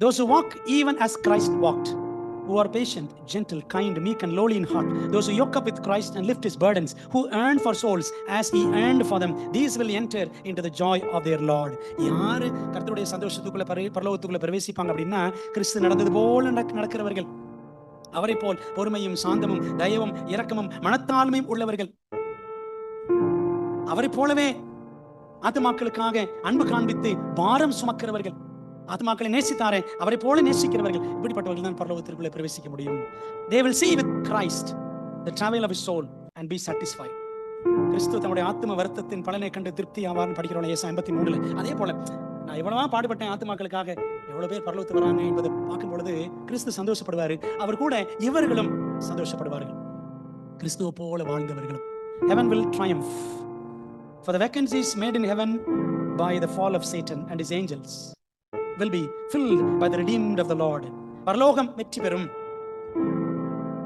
Those who walk even as Christ walked, who are patient, gentle, kind, meek, and lowly in heart. Those who yoke up with Christ and lift his burdens, who earn for souls as he earned for them, these will enter into the joy of their Lord. யாரு கர்த்தருடைய சந்தோஷத்துக்குள்ள பரலோகத்துக்குள்ள பிரவேசிப்பாங்க அப்படின்னா கிறிஸ்து நடந்தது போல நடக்கிறவர்கள் அவரை போல் பொறுமையும் சாந்தமும் தயவும் இரக்கமும் மனத்தாழ்மையும் உள்ளவர்கள் அவரை போலவே ஆத்துமாக்களுக்காக அன்பு காண்பித்து பாரம் சுமக்கிறவர்கள் ஆத்மாக்களை நேசித்தாரே அவரை போல நேசிக்கிறவர்கள். இப்படிப்பட்டவர்கள் தான் பரலோகத்திற்குள்ளே பிரவேசிக்க முடியும். They will see with Christ the travel of soul and be be கிறிஸ்து தன்னுடைய ஆத்ம வருத்தத்தின் பலனை கண்டு திருப்தி ஆவார்னு படிக்கிறோம் ஏசா ஐம்பத்தி மூணுல அதே போல நான் எவ்வளவா பாடுபட்டேன் ஆத்மாக்களுக்காக எவ்வளவு பேர் பரலோகத்து வராங்க என்பதை பார்க்கும் பொழுது கிறிஸ்து சந்தோஷப்படுவாரு. அவர் கூட இவர்களும் சந்தோஷப்படுவார்கள். கிறிஸ்துவ போல வாழ்ந்தவர்களும். Heaven will triumph. For the vacancies made in heaven by the fall of Satan and his angels will be filled by the redeemed of the Lord. பரலோகம் வெற்றி பெறும்.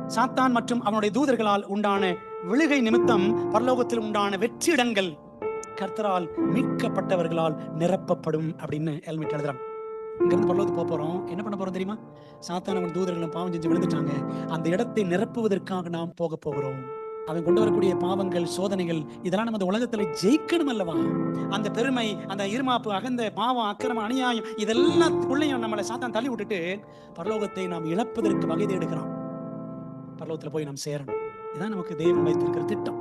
சாத்தான் மற்றும் அவனுடைய தூதர்களால் உண்டான விழுகை நிமித்தம் பரலோகத்தில் உண்டான வெற்றிடங்கள் கர்த்தரால் மீட்கப்பட்டவர்களால் நிரப்பப்படும் அப்படின்னு ஹெல்மெட் எழுதுறான். இங்க இருந்து பரலோகத்துக்கு போக போறோம். என்ன பண்ண போறோம் தெரியுமா? சாத்தான் அவன் தூதர்களும் பாவம் செஞ்சு விழுந்துட்டாங்க. அந்த இடத்தை நிரப்புவதற்காக நாம் போக போகிறோம். அவன் கொண்டு வரக்கூடிய பாவங்கள் சோதனைகள் இதெல்லாம் நமது உலகத்துல ஜெயிக்கணும் அல்லவா? அந்த பெருமை அந்த இருமாப்பு அகந்த பாவம் அக்கிரம அநியாயம் இதெல்லாத்துக்குள்ளேயும் நம்மளை சாத்தான் தள்ளி விட்டுட்டு பரலோகத்தை நாம் இழப்பதற்கு வகை தேடுகிறோம் பரலோகத்துல போய் நாம் சேரணும். இதுதான் நமக்கு தெய்வம் வைத்திருக்கிற திட்டம்.